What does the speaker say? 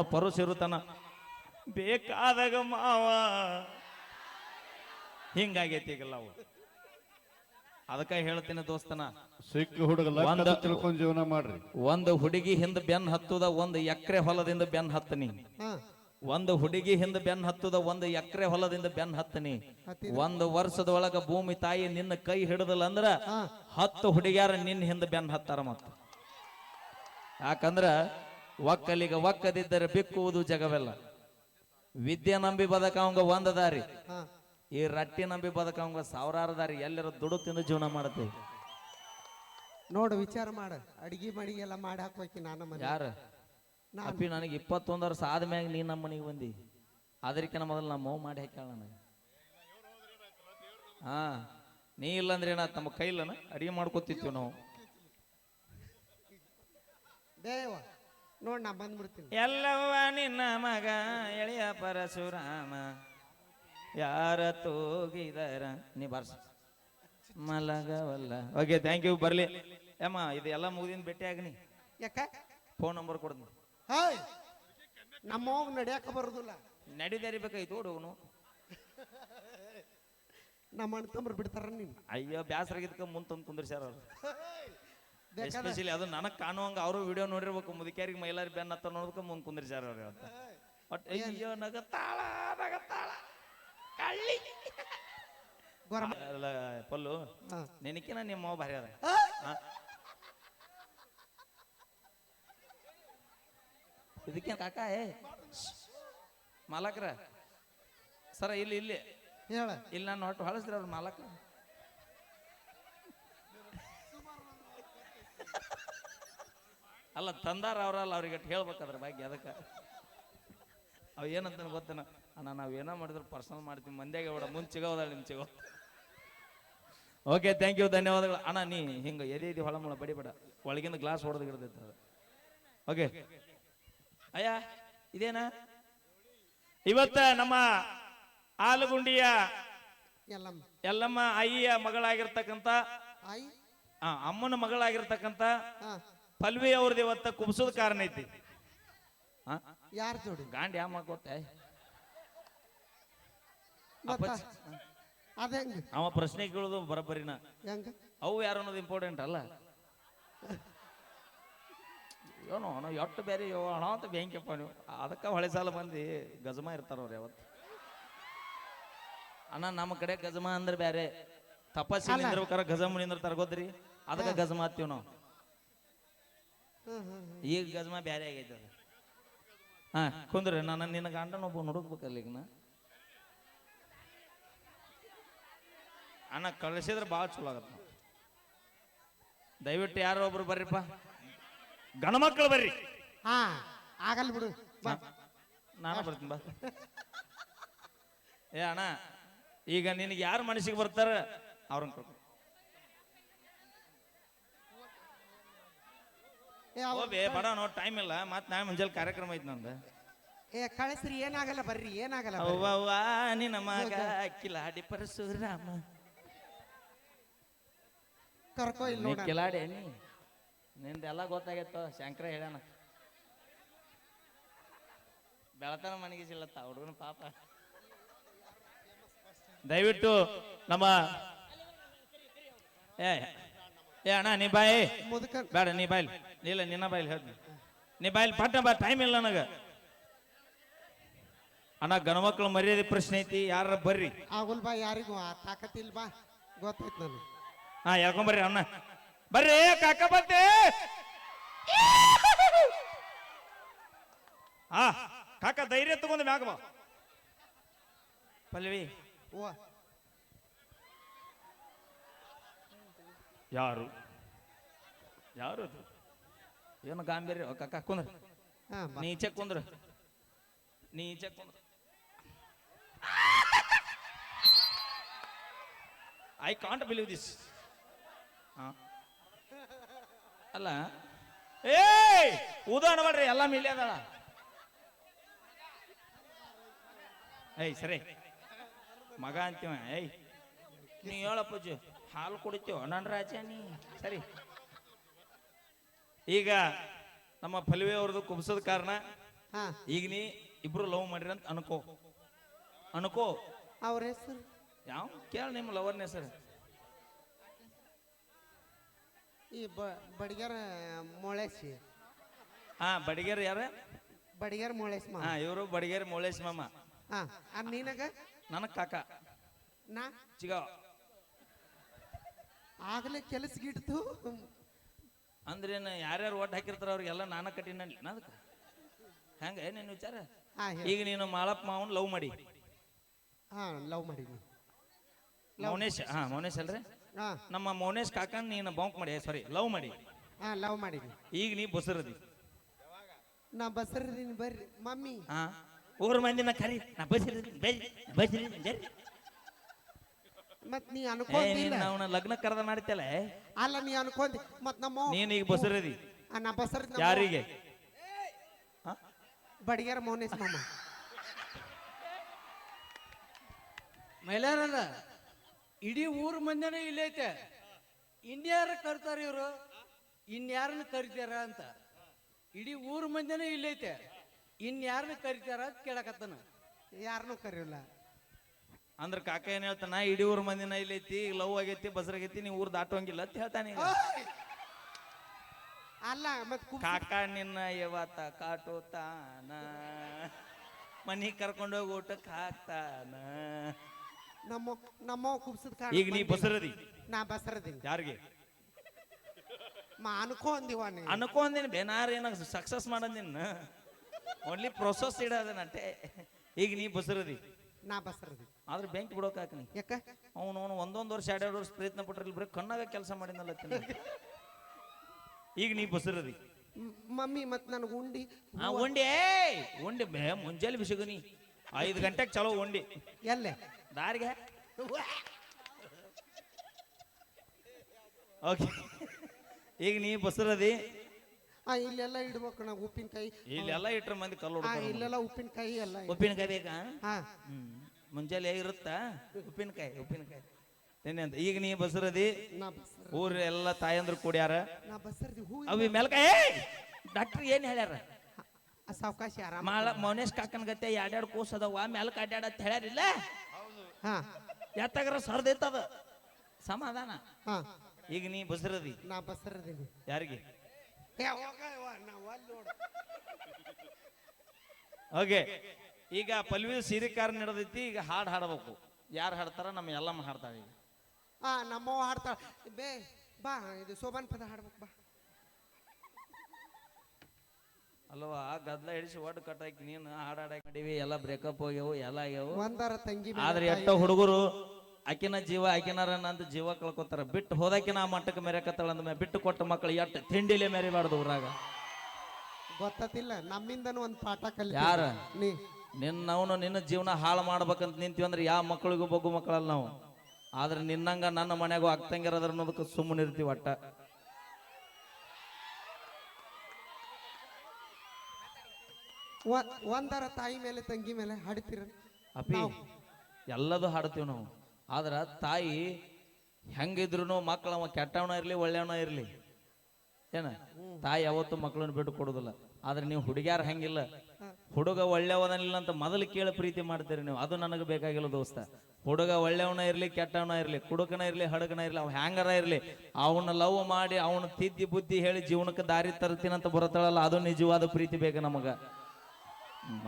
ಅವನ ಪರುಸ್ ಇರುತ್ತಾನ. ಬೇಕಾದಾಗ ಮಾವ. ಹಿಂಗಾಗೈತಿ ಈಗಲ್ಲ ಅವ. ಅದಕ್ಕ ಹೇಳ್ತೀನಿ ದೋಸ್ತನ. ಸಿಕ್ಕ ಹುಡುಗ ಒಂದ- ತಿಳ್ಕೊಂಡ್ ಜೀವನ ಮಾಡ್ರಿ. ಒಂದು ಹುಡುಗಿ ಹಿಂದ ಬೆನ್ ಹತ್ತುದ ಒಂದು ಎಕರೆ ಹೊಲದಿಂದ ಬೆನ್ ಹತ್ತನಿ. ಒಂದು ಹುಡುಗಿ ಹಿಂದ ಬೆನ್ ಹತ್ತುದ ಒಂದು ಎಕರೆ ಹೊಲದಿಂದ ಬೆನ್ ಹತ್ತನಿ. ಒಂದು ವರ್ಷದ ಒಳಗ ಭೂಮಿ ತಾಯಿ ನಿನ್ನ ಕೈ ಹಿಡಿದಲ್ಲ ಅಂದ್ರ ಹತ್ತು ಹುಡುಗಿಯಾರ ನಿನ್ನ ಹಿಂದ ಬೆನ್ ಹತ್ತಾರ ಮತ್ತ. ಯಾಕಂದ್ರ ಒಕ್ಕಲಿಗ ಒಕ್ಕದಿದ್ದರೆ ಬಿಕ್ಕುವುದು ಜಗವೆಲ್ಲ. ವಿದ್ಯೆ ನಂಬಿ ಬದಕವಂಗ ಒಂದ ದಾರಿ. ಈ ರಟ್ಟಿ ನಂಬಿ ಬದಕವಂಗ ಸಾವಿರಾರು ದಾರಿ. ಎಲ್ಲರ ದುಡು ತಿಂದು ಜೀವನ ಮಾಡ್ತೇವೆ ನೋಡು ವಿಚಾರ ಮಾಡ. ಅಡಿಗೆ ಮಡಿಗೆ ಎಲ್ಲ ಮಾಡಿ ಹಾಕೋಕಿ ನಾನು ಮನೆ ಯಾರ? ನಾನು. ಅಪ್ಪಿ ನನಗೆ ಇಪ್ಪತ್ತೊಂದು ವರ್ಷ ಆದ್ಮ್ಯಾಗ ನೀ ನಮ್ಮ ಮನೆಗೆ ಬಂದಿ. ಅದಕ್ಕಿಂತ ಮೊದಲು ನಮ್ಮ ಮೌ ಮಾಡಿ ಹಾಕ್ಯಾಳ ನನಗೆ ಹಾ ನೀ ಇಲ್ಲಂದ್ರೆ ಏನ ತಮ್ಮ ಕೈಲನ ಅಡಿಗೆ ಮಾಡ್ಕೊತಿತ್ತೀವಿ ನಾವು. ದೇವ ನೋಡ್ ನಾ ಬಂದ್ಬಿಡ್ತೀನಿ. ಎಲ್ಲವ ನಿನ್ನ ಮಗ ಎಳೆಯ ಪರಶುರಾಮ. ಯಾರ ತೋಗಿದರ ನೀ ಬರ್ಸ. ಮಲಗವಲ್ಲ. ಓಕೆ ಥ್ಯಾಂಕ್ ಯು ಬರ್ಲಿ. ಅಮ್ಮ ಇದೆಲ್ಲ ಮುಗಿದಿನ ಭೇಟಿ ಆಗನಿ. ಯಾಕ? ಫೋನ್ ನಂಬರ್ ಕೊಡ್ದು ಹಾಯ್! ನಮ್ಮ ಹೋಗ್ ನಡಿಯಾಕ ಬರುದಿಲ್ಲ. ನಡಿದಾರಿಬೇಕಾಯ್ತು ಹುಡುಗನು ನಮ್ಮ ಅಣ್ಣ ತಮ್ಮರು ಬಿಡ್ತಾರ ನೀನು. ಅಯ್ಯೋ ಬ್ಯಾಸರಾಗಿದ್ಕ ಮುಂದೆ ತಂದು ಕುಂದ್ರಿಸ್ಯಾರ ಅವ್ರು. ಎಸ್ಪೆಷಲಿ ಅದು ನನಗೆ ಕಾಣುವಂಗ ಅವರು ವಿಡಿಯೋ ನೋಡಿರ್ಬೇಕು ಮುದುಕ್ಯಾರಿಗೆ ಮೈಲಾರಿ ಬೆನ್ನ ಹತ್ತ ನೋಡ್ಬೇಕು ಮುಂದೆ ಕುಂದ್ರಿಸ್ಯಾರ ಅವ್ರು ಅಂತ ಬಟ್ ಅಯ್ಯೋ ನಗತಾಳ ನಗತಾಳ. ಕಳ್ಳಿ. ಅಲ್ಲ ಪಲ್ಲು ನೆನಕಿನ ನಿಮ್ಮ ಭಾರಿ ಅದ. ಆ? ಇದಕ್ಕೇನ್ ಕಾಕ ಏ? ಮಾಲಕ್ರ? ಸರ ಇಲ್ಲಿ ಇಲ್ಲಿ. ಹೇಳ. ಇಲ್ಲಿ ನಾನು ಹೊಟ್ಟು ಹೊಳಸ್ರಿ ಅವ್ರ ಮಾಲಕ್ರ. ಅಲ್ಲ ತಂದಾರ ಅವರಲ್ಲ ಅವ್ರಿಗೆ ಹೇಳ್ಬೇಕು ಅದ್ರ ಬಗ್ಗೆ ಅದಕ್ಕೆ. ಅವ್ ಏನಂತ ಗೊತ್ತೇನ? ಅಣ್ಣ ನಾವ್ ಏನೋ ಮಾಡಿದ್ರು ಪರ್ಸನಲ್ ಮಾಡ್ತೀವಿ ಮಂದ್ಯಾಗ ಬೇಡ ಮುಂಚೆ ಸಿಗೋದ ನಿಮ್ ಸಿಗೋ ಓಕೆ ಥ್ಯಾಂಕ್ ಯು ಧನ್ಯವಾದಗಳು. ಅಣ್ಣ ನೀ ಹಿಂಗ ಎದೆ ಎದೆ ಬಡಿ ಬಡಿಬೇಡ. ಒಳಗಿಂದ ಗ್ಲಾಸ್ ಹೊಡೆದಿರ್ತೈತೆ ಅದು. ಓಕೆ ಅಯ್ಯ ಇದೇನಾ? ಇವತ್ತ ನಮ್ಮ ಆಲಗುಂಡಿಯ ಎಲ್ಲಮ್ಮ ಅಯ್ಯ ಮಗಳಾಗಿರ್ತಕ್ಕಂತ? ಅಮ್ಮನ ಮಗಳಾಗಿರ್ತಕ್ಕಂಥ ಪಲ್ವಿ ಅವ್ರದ್ದು ಇವತ್ತ ಕುಬ್ಸೋದ್ ಕಾರಣ ಐತಿ? ಯಾರ ಜೋಡಿ? ಗಾಂಡಿ ಯಾವ ಗೊತ್ತೆ. ಅದ ಹೆಂಗ? ಅವ ಪ್ರಶ್ನೆ ಕೇಳೋದು ಬರಬರಿನ ಹೆಂಗ? ಅವು ಯಾರು ಅನ್ನೋದು ಇಂಪಾರ್ಟೆಂಟ್ ಅಲ್ಲ. ಏನೋ ಅಣ್ಣ ಎಟ್ಟು ಬೇರೆ ಅಣ ಅಂತ ಬ್ಯಾಂಕಪ್ಪ ನೀವು. ಅದಕ್ಕೆ ಹೊಳೆ ಸಾಲ ಬಂದು ಗಜಮ ಇರ್ತಾರ ಅವ್ರು ಯಾವತ್ತು. ಅಣ್ಣ ನಮ್ಮ ಕಡೆ ಗಜಮ ಅಂದ್ರೆ ಬೇರೆ ತಪಸ್ಸಿ ನಿಂದಿರ್ಬೇಕಾರ ಗಜಮ ನಿಂದಿರ್ತಾರ ಗೊತ್ತ್ರಿ? ಅದಕ್ಕೆ ಗಜಮ ಹತ್ತೀವಿ ನಾವು. ಈಗ ಗಜಮ ಬ್ಯಾರೆ ಆಗೈತೆ ಅದು. ಹಾ ಕುಂದ್ರಿ ನಾನು ನಿನ್ನ ಗಂಡನ ಒಬ್ಬ ಹುಡುಕ್ಬೇಕಲ್ಲ ಈಗ ನಾ ಅಣ್ಣ ಕಳಿಸಿದ್ರೆ ಭಾಳ ಚಲೋ ಆಗತ್ತ. ದಯವಿಟ್ಟು ಯಾರೋ ಒಬ್ರು ಬರ್ರಿಪ್ಪ. ಗಣ ಮಕ್ಕಳು ಬರ್ರಿ. ಹಾ ಆಗಲ್ಲ ಬಿಡು ಬಾ. ನಾನು ಬರ್ತೀನಿ ಬಾ. ಏ ಅಣ್ಣ ಈಗ ನಿನಗೆ ಯಾರು ಮನಸ್ಸಿಗೆ ಬರ್ತಾರ ಅವ್ರನ್ನ ಕರ್ಕೊ. ಏ ಅವ- ಬಡ ನೋ ಟೈಮ್ ಇಲ್ಲ ಮತ್ತೆ ನಾಳೆ ಮುಂಜಾನೆ ಕಾರ್ಯಕ್ರಮ ಐತಿ ನಂದು. ಏ ಕಳಿಸ್ರಿ ಏನಾಗಲ್ಲ ಬರ್ರಿ ಏನಾಗಲ್ಲ ಬರ್ರಿ. ನಿನ್ನ ಮಗ ಕಿಲಾಡಿ ಪರಶುರಾಮ. ಕರ್ಕೋ ಇಲ್ಲಿ ನೀ ನೋಡ ಕಿಲಾಡಿ ನೀ? ನಿಂದೆಲ್ಲ ಗೊತ್ತಾಗೈತೋ ಶಂಕರ ಹೇಳ್ಯಾನ. ಬೆಳತನ ಮನೆಗೆ ಸಿಲ್ಲತ್ತ ಹುಡುಗನ ಪಾಪ. ದಯವಿಟ್ಟು ನಮ್ಮ ಏ ಏ ಅಣ್ಣ ನೀ ಬಾಯಿ. ಮುದುಕ ಬೇಡ ನೀ ಬಾಯ್ಲ್ ಇಲ್ಲ ನಿನ್ನ ಬಾಯ್ಲ್ ಹೇಳ್ತೀನಿ. ನೀ ಬಾಯ್ಲ್ ಪಟ್ಟ ಬಾ ಟೈಮ್ ಇಲ್ಲ ನನಗ. ಅಣ್ಣ ಗಣಮಕ್ಳು ಮರ್ಯಾದೆ ಪ್ರಶ್ನೆ ಐತಿ ಯಾರ ಬರ್ರಿ? ಆಗುಲ್ ಬಾ ಯಾರಿಗೂ ಆ ತಾಕತ್ತಿಲ್ ಬಾ ಗೊತ್ತಾಯ್ತು ನನಗೆ. ಹಾ ಬರ್ರಿ ಅಣ್ಣ? ಬರ್ರಿ ಕಾಕ ಬಂತೆ. ಹಾ ಕಾಕ ಧೈರ್ಯ ತಗೊಂಡು ಮ್ಯಾಗ ಬಾ. ಪಲ್ವಿ. ಓ ಯಾರು? ಯಾರು ಏನು ಗಾಂಭೀರ್ಯ? ಕಕ್ಕ ಕಾಕ ಕುಂದ್ರ. ಹಾ ಬಾ. ನೀ ಈಚೆ ಕುಂದ್ರ. ನೀ ಈಚೆ ಕುಂದ್ರ. ಐ ಕಾಂಟ್ ಬಿಲೀವ್ ದಿಸ್ ಅಲ್ಲ. ಏಯ್! ಉದಾಹರಣೆ ಮಾಡ್ರಿ ಎಲ್ಲ ಮಿಲಿ ಅದಳ. ಏಯ್ ಸರಿ. ಮಗ ಅಂತೀವ ಏಯ್. ನೀ ಹೇಳಪ್ಪಜ್ಜಿ ಹಾಲು ಕುಡಿತೀವ ನನ್ನ ರಾಜ ನೀ. ಸರಿ. ಈಗ ನಮ್ಮ ಫಲ್ವೆ ಅವ್ರದ್ದು ಕುಬ್ಸದ ಕಾರಣ ಹಾ. ಈಗ ನೀ ಇಬ್ರು ಲವ್ ಮಾಡ್ರಿ ಅಂತ ಅನ್ಕೋ. ಅನ್ಕೋ. ಅವ್ರ ಹೆಸರು? ಯಾವ? ಕೇಳ ನಿಮ್ಮ ಲವರ್ನ ಹೆಸರು. ಈ ಬ ಬಡಿಗಾರ ಮೊಳೆಸಿ ಹಾ ಬಡಿಗೇರ್ ಯಾರ? ಬಡಿಗೆರ ಮೊಳೇಸ್ ಮಾ ಹಾ ಇವರು ಬಡಿಗೇರ್ ಮೌಳೇಶ್ ಮಾಮ. ಹಾ ನೀನಗ? ನನ್ನ ಕಾಕ. ನಾ? ಚಿಗ. ಆಗಲೇ ಕೆಲಸ ಗಿಡ್ತು ಅಂದ್ರೇನು ಯಾರ್ಯಾರು ಓಟ್ ಹಾಕಿರ್ತಾರ ಅವ್ರಿಗೆಲ್ಲ ನಾನ ಕಟ್ಟಿನಲ್ಲಿ ಅದಕ್ಕೆ. ಹೆಂಗೆ? ಏನೇನು ವಿಚಾರ? ಹಾ ಹೇಳಿ. ಈಗ ನೀನು ಮಾಳಪ್ಪ ಮಾವನ್ ಲವ್ ಮಾಡಿ. ಹಾ ಲವ್ ಮಾಡಿ ಮೌನೇಶ್ ಹಾ ಮೌನೇಶ್ ಅಲ್ರಿ? ಹಾ. ನಮ್ಮ ಮೌನೇಶ್ ಕಾಕನ್ ನೀನು ಬಾಂಕ್ ಮಾಡಿ ಸಾರಿ ಲವ್ ಮಾಡಿ. ಹಾ ಲವ್ ಮಾಡಿ ಈಗ ನೀ ಬಸರದಿ. ನಾ ಬಸರದೀನಿ ಬರ್ರಿ. ಮಮ್ಮಿ. ಹಾ. ಊರ್ ಮಂದಿನ ಕರಿ ನಾ ಬಸರಿ ಬರ್ರಿ. ಮತ್ ನೀ ಅವನ ಲಗ್ನ ಕರೆದ ಮಾಡ್ತಲ್ಲ ಅಲ್ಲ ನೀ ಅನ್ಕೊಂಡಿ ಮತ್ ನಮ್ಮ ನೀನ್ ಈಗ ಬಸರದಿ. ಆ, ನಾ ಬಸರ ಯಾರಿಗೆ? ಬಡಿಗೆರ ಬಡಿಗಾರ ಮೌನೇಶ್ ಮಾಮ. ಮೈಲಾರಲ್ಲ ಇಡೀ ಊರ್ ಮಂದಿನೇ ಇಲ್ಲೈತೆ ಇನ್ಯಾರ ಕರ್ತಾರ ಇವರು? ಇನ್ಯಾರನ್ನ ಕರಿತಾರ ಅಂತ. ಇಡೀ ಊರ್ ಮಂದಿನೇ ಇಲ್ಲೈತೆ ಇನ್ಯಾರನ್ನ ಕರಿತಾರ ಅಂತ ಕೇಳಕತ್ತನ. ಯಾರನ್ನೂ ಕರೆಯಲ್ಲ ಅಂದ್ರ ಕಾಕ ಏನ್ ಹೇಳ್ತಾನ ಇಡೀ ಊರ್ ಮಂದಿನ ಇಲ್ಲೈತಿ ಲವ್ ಆಗೈತಿ ಬಸರಾಗೈತಿ ನೀ ಊರ್ ದಾಟೋಂಗಿಲ್ಲ ಅಂತ ಹೇಳ್ತಾನೆ ಈಗ. ಅಲ್ಲ ಮತ್ ಕಾಕ ನಿನ್ನ ಯವತ ಕಾಟೋತಾನ ಮನಿ ಕರ್ಕೊಂಡೋಗಿ ಊಟಕ್ಕೆ ಹಾಕ್ತಾನ? ನಮ್ಮ ನಮ್ಮ ಕುಬ್ಸದ ಕಾರಣ ಈಗ ನೀ ಬಸರದಿ? ನಾ ಬಸರದಿ ಯಾರಿಗೆ? ಮಾ ಅನ್ಕೊಂದಿವ ನೀ ಅನ್ಕೊಂದಿನ ಬೇನಾರ ಏನ ಸಕ್ಸಸ್ ಮಾಡಂದಿನ? ಓನ್ಲಿ ಪ್ರೊಸೆಸ್ ಇಡೋದನಟ್ಟೆ ಈಗ ನೀ ಬಸರದಿ? ನಾ ಬಸರದಿ ಆದ್ರೆ ಬೆಂಕಿ ಬಿಡೋಕ್ ಹಾಕ ನೀ ಯಾಕ? ಅವನು ಅವನು ಒಂದೊಂದು ವರ್ಷ ಎರಡೆರಡು ವರ್ಷ ಪ್ರಯತ್ನ ಪಟ್ರಲ್ಲಿ ಬರೀ ಕಣ್ಣಾಗ ಕೆಲಸ ಮಾಡಿದ್ನಲ್ಲ. ಈಗ ನೀ ಬಸರದಿ ಮಮ್ಮಿ ಮತ್ ನನಗೆ ಉಂಡಿ. ಆ ಉಂಡಿ ಉಂಡಿ ಬೇ ಮುಂಜಾನೆ ಬಿಸಿಗುನಿ ಐದು ಗಂಟೆಗೆ ಚಲೋ ಉಂಡಿ. ಎಲ್ಲೇ? ದಾರಿಗೆ. ಓಕೆ. ಈಗ ನೀ ಬಸರದಿ ಆ ಇಲ್ಲೆಲ್ಲ ಇಡ್ಬೇಕು ನಾವು ಉಪ್ಪಿನಕಾಯಿ. ಇಲ್ಲೆಲ್ಲ ಇಟ್ರ ಮಂದಿ ಕಲ್ಲು ಆ ಇಲ್ಲೆಲ್ಲ ಉಪ್ಪಿನಕಾಯಿ ಎಲ್ಲ ಉಪ್ಪಿನಕಾಯಿ ಬೇಕಾ? ಹಾ. ಮುಂಜಾನೆ ಇರುತ್ತಾ? ಉಪ್ಪಿನಕಾಯಿ ಉಪ್ಪಿನಕಾಯಿ. ನಿನ್ನೆ ಅಂತ. ಈಗ ನೀ ಬಸರದಿ? ನಾ ಬಸರ ಊರ್ ಎಲ್ಲ ತಾಯಂದ್ರು ಕೂಡ್ಯಾರ? ನಾ ಬಸರದಿ. ಹೂ ಅವಿ ಮೆಲ್ಕಾಯಿ ಡಾಕ್ಟರ್ ಏನ್ ಹೇಳ್ಯಾರ? ಸಾವಕಾಶ ಆರಾಮ ಮಾಳ ಮೌನೇಶ್ ಕಾಕನ್ ಗತೆ ಎರಡೆರಡು ಕೋಸ್ ಅದಾವ ಮೆಲ್ಕ ಅಡ್ಯಾಡ ಅಂತ ಹೇಳ್ಯಾರಿಲ್ಲ ಹಾ. ಎತ್ತಾಗ್ರ ಸರ್ದೈತದ ಸಮಾಧಾನ. ಹಾ. ಈಗ ನೀ ಬಸರದಿ? ನಾ ಬಸರದಿ ಯಾರಿಗೆ? ನೋಡು. ಓಕೆ ಈಗ ಪಲ್ವಿ ಸಿರಿಕಾರ ನಡೆದೈತಿ ಈಗ ಹಾಡು ಹಾಡಬೇಕು. ಯಾರು ಹಾಡ್ತಾರ? ನಮ್ಮ ಎಲ್ಲಮ್ಮ ಹಾಡ್ತಾಳೆ ಈಗ. ಆ ನಮ್ಮವ್ವ ಹಾಡ್ತಾಳ. ಬೇ ಬಾ ಇದು ಸೋಬಾನ್ ಪದ ಹಾಡ್ಬೇಕು ಬಾ. ಅಲ್ವಾ ಗದ್ಲ ಹಿಡಿಸಿ ಒಟ್ಟು ಕಟ್ಟಾಕಿ ನೀನು ಹಾಡಾಡಕ್ ಮಾಡಿವಿ ಎಲ್ಲ ಬ್ರೇಕಪ್ ಹೋಗ್ಯವು ಎಲ್ಲ ಆಗ್ಯಾವು. ಒಂದರ ತಂಗಿ ಮೇಲೆ ಆದ್ರೆ ಎಷ್ಟೋ ಹುಡುಗರು ಆಕಿನ ಜೀವ ಆಕಿನಾರ ಅಂತ ಜೀವ ಕಳ್ಕೊತಾರ. ಬಿಟ್ಟು ಹೋದಾಕಿನ ಆ ಮಟ್ಟಕ್ಕೆ ಮೆರೆಕತ್ತಾಳ ಅಂದ ಬಿಟ್ಟು ಕೊಟ್ಟ ಮಕ್ಕಳು ಎಟ್ಟು ತಿಂಡಿಲೆ ಮೆರಿಬಾರ್ದು ಊರಾಗ. ಗೊತ್ತಿಲ್ಲ ನಮ್ಮಿಂದನೂ ಒಂದು ಪಾಠ ಕಲಿ ಯಾರ? ನೀ. ನಿನ್ನ ಅವನು ನಿನ್ನ ಜೀವನ ಹಾಳು ಮಾಡ್ಬೇಕಂತ ನಿಂತೀವಿ ಅಂದ್ರೆ ಯಾವ ಮಕ್ಕಳಿಗೂ ಬಗ್ಗು ಮಕ್ಕಳಲ್ಲ ನಾವು. ಆದ್ರೆ ನಿನ್ನಂಗ ನನ್ನ ಮನೆಗೂ ಆಗ್ತಂಗಿರೋದ್ರ ಅನ್ನೋದಕ್ಕೆ ಸುಮ್ಮನೆ ಇರ್ತೀವಿ ಒಟ್ಟ ಒಂದರ ತಾಯಿ ಮೇಲೆ ತಂಗಿ ಮೇಲೆ ಹಾಡ್ತೀರ? ಅಪ್ಪಿ ಎಲ್ಲದೂ ಹಾಡ್ತೀವಿ ನಾವು. ಆದ್ರ ತಾಯಿ ಹೆಂಗಿದ್ರು ಮಕ್ಕಳು ಅವ ಕೆಟ್ಟವನ ಇರ್ಲಿ ಒಳ್ಳೆಯವನ ಇರ್ಲಿ. ಏನ? ತಾಯಿ ಯಾವತ್ತು ಮಕ್ಕಳನ್ನ ಬಿಟ್ಟು ಕೊಡುದಿಲ್ಲ. ಆದ್ರೆ ನೀವು ಹುಡುಗ್ಯಾರ ಹಂಗಿಲ್ಲ. ಹುಡುಗ ಒಳ್ಳೆಯವನಿಲ್ಲ ಅಂತ ಮೊದಲು ಕೇಳಿ ಪ್ರೀತಿ ಮಾಡ್ತೀರಿ ನೀವು. ಅದು ನನಗೆ ಬೇಕಾಗಿಲ್ಲ ದೋಸ್ತ. ಹುಡುಗ ಒಳ್ಳೆಯವನ ಇರ್ಲಿ, ಕೆಟ್ಟವನ ಇರ್ಲಿ, ಕುಡುಕನ ಇರ್ಲಿ, ಹಡಗನ ಇರ್ಲಿ, ಅವ್ ಹ್ಯಾಂಗರ ಇರ್ಲಿ, ಅವನ ಲವ್ ಮಾಡಿ ಅವನ ತಿದ್ದಿ ಬುದ್ಧಿ ಹೇಳಿ ಜೀವನಕ್ಕೆ ದಾರಿ ತರ್ತೀನಂತ ಬರುತ್ತಾಳಲ್ಲ ಅದು ನಿಜವಾದ ಪ್ರೀತಿ ಬೇಕು ನಮಗ.